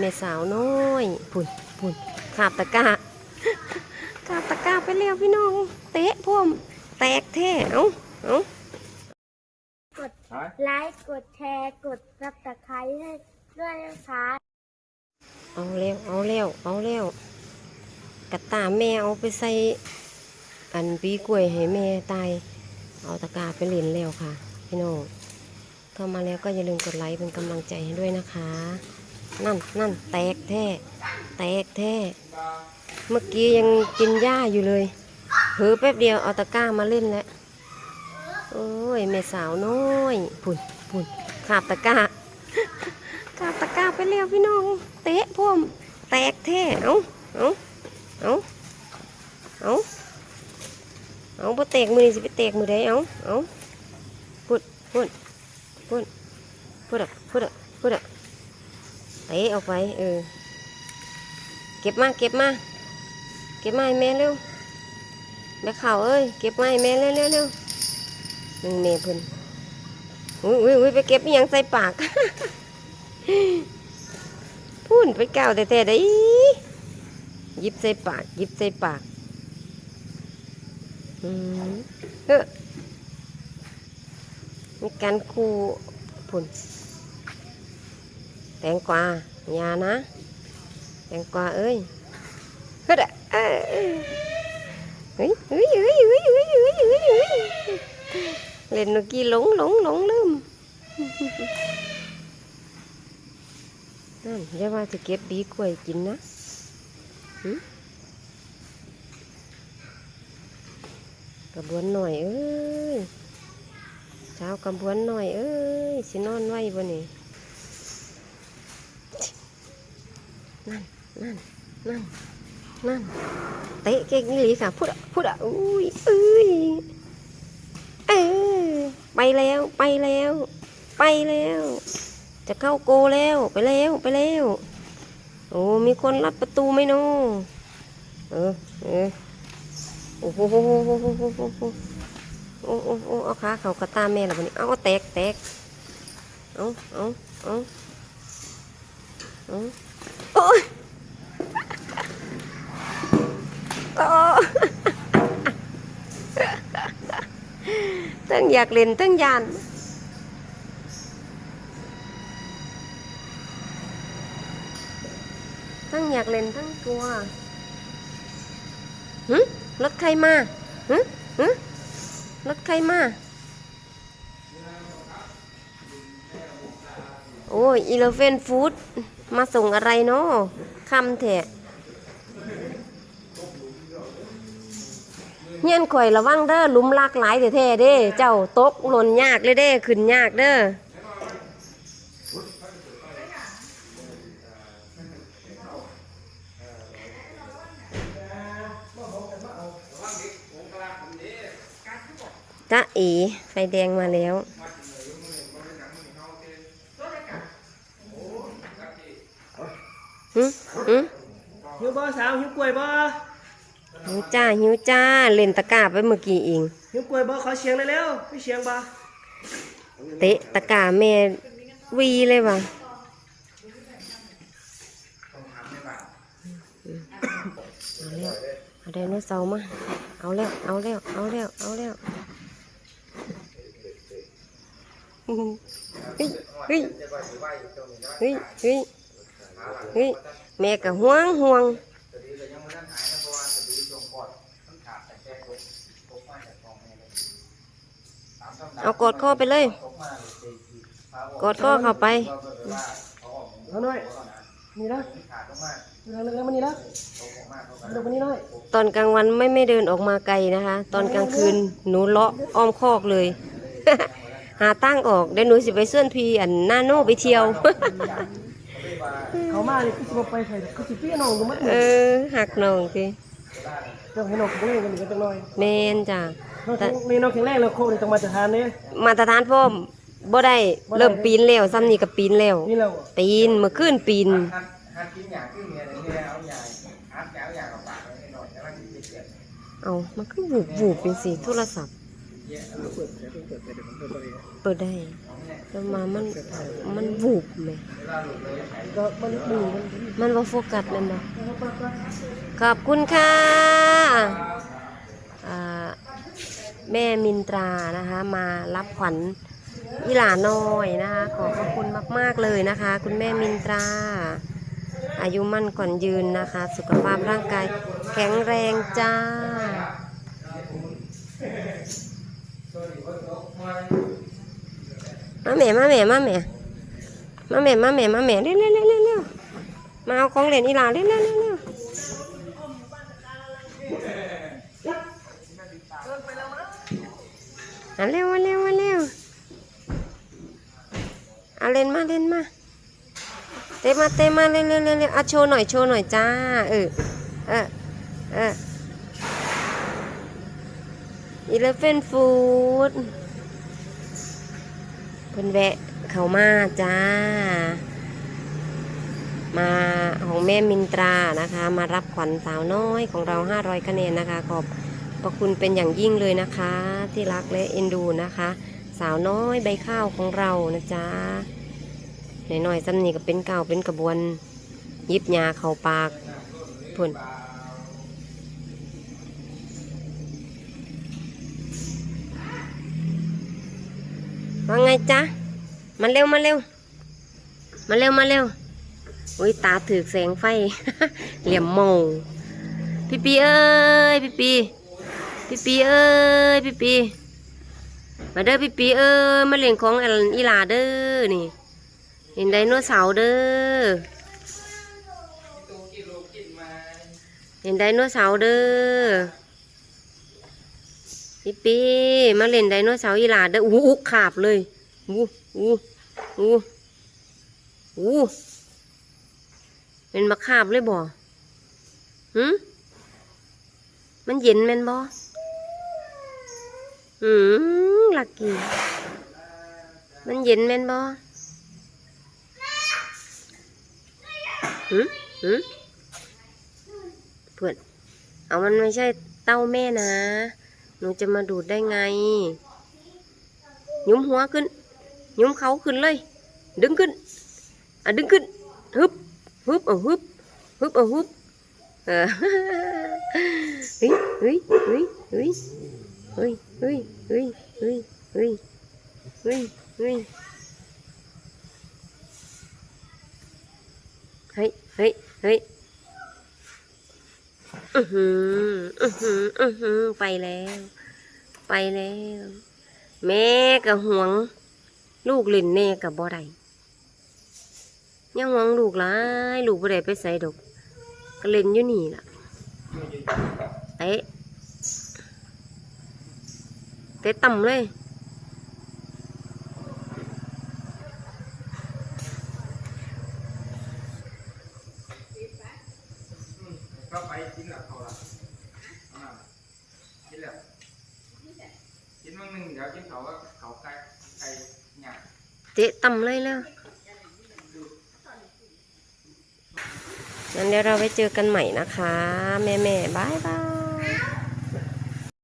แม่สาวน้อยพุ่นพุ่นขาบตะกร้าขาบตะกร้าไปแล้วพี่น้อง เตะพ่วมแตกแท้เอ้าเอ้ากดไลค์กดแชร์กดซับสไครต์ให้ด้วยนะคะเอาแล้วเอาแล้วเอาแล้วกระตาแม่เอาไปใส่อันปีกล้วยให้แม่ตายเอาตะกร้าไปเล่นแล้วค่ะ พี่น้องเข้ามาแล้วก็อย่าลืมกดไลค์เป็นกำลังใจให้ด้วยนะคะ นั่นนั่นแตกแท้แตกแท้เมื่อกี้ยังกินหญ้าอยู่เลยเผลอแป๊บเดียวเอาตะกร้ามาเล่นแล้วโอ้ยแม่สาวน้อยพุ่นพุ่นขาบตะกร้าขาบตะกร้าไปแล้วพี่น้อง เตะพ่วมแตกแท้เอาเอาเอาเอาเอาบ่แตกมือนี่สิไปแตกมือใดเอาเอาพุ่นพุ่นพุ่นพุ่นอะพุ่นอะพุ่นอะ เตะออกไปเออ เก็บมาเก็บมา เก็บมาให้แม่เร็วแม่ข่าวเอ้ย เก็บมาให้แม่เร็วเร็วเร็วหนึ่งเมเพิ่นอุ้ยอุ้ยอุ้ยไปเก็บอิหยังใส่ปากพูนไปก้าวแต่แต่ได้หยิบใส่ปากหยิบใส่ปากอืมเฮ้อมีการคูพุ่น แตงกวาย่านะแตงกวาเอ้ยเฮ้ยเฮ้ยเฮ้ยเฮ้ยเฮ้ยเฮ้ยเฮ้ยเฮ้ยเล่นนกี้หลงหลงหลงลืมนั่นอย่าว่าจะเก็บบีกล้วยกินนะกระบวนหน่อยเอ้ยเช้ากระบวนหน่อยเอ้ยสินอนไว้บ่นี่ นั่นนั่นนั่นนั่นเตะเก่งนี่หลีค่ะพูดอะพูดอะอุ้ยเอ้ยเออไปแล้วไปแล้ว ไปแล้ว จะเข้าโกแล้วไปแล้วไปแล้วโอ้มีคนรัดประตูไหมโนเออเออโอ้โหโอ้โหโอ้โหโอ้โหโอ้โหเอาขาเขากระตาแม่ล้วบัดนี้เอาแตกแตกเอาเอาเอาเอา ตั้งอยากเล่นตั้งยานตั้งอยากเล่นตั้งกลัวหึรถใครมาหึหึรถใครมา โอ้ยอีเลฟเฟนฟู้ดมาส่งอะไรเนาะคำแทะเฮียนข่อยระวังเด้อลุมลากหลายแท้ๆเด้ เจ้าตกหล่นยากเลยเด้ ขึ้นยากเด้อจ้าอีไฟแดงมาแล้ว หืมหืมหิวบ่สาวหิวกล้วยบ่หิวจ้าหิวจ้าเล่นตะกร้าไปเมื่อกี้เองหิวกล้วยบ่ขอเสียงเลยแล้วมีเสียงบ่เตะตะกร้าแม่วีเลยว่ะเอาแล้วเอาไดโนเสาร์มาเอาแล้วเอาแล้วเอาแล้วเอาแล้วเฮ้ยเฮ้ยเฮ้ยเฮ้ย เฮ้ยแม่ก็ห่วงห่วงเอากดข้อไปเลยกดข้อเข้าไปเอาหน่อยนี่นะเรื่องเรื่องมันนี่นะเดี๋ยวมันนี่หน่อยตอนกลางวันไม่ไม่เดินออกมาไกลนะคะ ตอนกลางคืนหนูเลาะอ้อมคอกเลย หาตั้งออกเดี๋ยวหนูสิไปเสื่อนพีอันหน้าโน่ไปเที่ยว เขามานี่คือสิบ่ไปไผคือสิพี่น้องอยู่มัดเอนี่อหักน้องสิเจ้าให้น้องกินกันอีกจังหน่อยแมนจ้ะน้องแข็งมีน้องแข็งแรงแล้วโคนี่ต้องมาตรฐานเด้มาตรฐานพ่อมบ่ได้เริ่มปีนแล้วซ้ำนี่ก็ปีนแล้วนี่แล้วปีนเมื่อคืนปีนหัดหัดกินอย่างขึ้นเงี้ยเนี่ยเอาอย่างหัดแก้วอย่างเอาปากไว้หน่อยแล้วมันจะเจ็บเอามันคือบูบบูบเป็นสีโทรศัพท์ เปิดเปิดเปิดเปิดได้แล้วมามันมันบูบไหมก็มันหนึ่งมันมันบ่โฟกัสเลยบ่ขอบคุณค่ะแม่มินตรานะคะ มารับขวัญอีหลาน้อยนะคะ ขอบพระคุณมากๆเลยนะคะ คุณแม่มินตรา อายุมั่นก่อนยืนนะคะ สุขภาพร่างกายแข็งแรงจ้า มาแม่มาแม่มาแม่มาแม่มาแม่มาแม่เร็วเร็วเร็วเร็วมาเอาของเล่นอีหลาเร็วเร็วเร็วเร็วอะเร็วมาเร็วมาเร็วเอาเล่นมาเล่นมาเตะมาเตะมาเร็วเร็วเร็วเร็วอะโชว์หน่อยโชว์หน่อยจ้าเออเออเออ อีเลฟเฟนฟูดเพิ่นแวะเขามาจ้า มาของแม่มินตรานะคะ มารับขวัญสาวน้อยของเรา 500 คะแนนนะคะ ขอบพระคุณเป็นอย่างยิ่งเลยนะคะ ที่รักและเอ็นดูนะคะ สาวน้อยใบข้าวของเรานะจ๊ะหน่อยๆซ้ำนี่ก็เป็นเก่าเป็นกระบวน ยิบยาเข้าปากพุ่น ว่าไงจ๊ะมาเร็วมาเร็ว มาเร็วมาเร็วอุ้ยตาถือแสงไฟ เหลี่ยมโมงพี่ปีเอ้ยพี่ปีพี่ปีเอ้ยพี่ปีมาเด้อพี่ปีเอ้ยมาเล่นของอันอีลาเด้อนี่เห็นไดโนเสาร์เด้อเห็นไดโนเสาร์เด้อ พี่ปีมาเล่นไดโนเสาร์อีหลาเด้ออู้หูขาบเลยอู้อู้อู้อู้เป็นมะขามเลยบ่หืมมันเย็นแม่นบ่หืมลักกี้มันเย็นแม่นบ่หืมหืมเพื่อนเอามันไม่ใช่เต้าแม่นะ หนูจะมาดูดได้ไง ยุ้มหัวขึ้น ยุ้มเขาขึ้นเลย ดึงขึ้น อะดึงขึ้น ฮึบ ฮึบเอาฮึบ ฮึบเอาฮึบเออเฮ้ยเฮ้ยเฮ้ยเฮ้ยเฮ้ยเฮ้ยเฮ้ยเฮ้ยเฮ้ยเฮ้ยเฮ้ยเฮ้ยเฮ้ยเฮ้ย อือหืออือหืออือหือไปแล้ว ไปแล้ว แม่กับห่วง ลูกเล่นแน่กับบ่ได้ยังหวังลูกหลายลูกบ่ได้ไปใส่ดอกก็เล่นอยู่นี่ล่ะเตะเตะต่ำเลย ก็ไปกินหลับเขาละอ่ากินแล้วกิน มั่งหนึ่งเดี๋ยวกินเขาก็เขาไก่ไก่ยเตะต่ำเลยแล้วงั้นเดี๋ยวเราไปเจอกันใหม่นะคะ แม่แม่บายบาย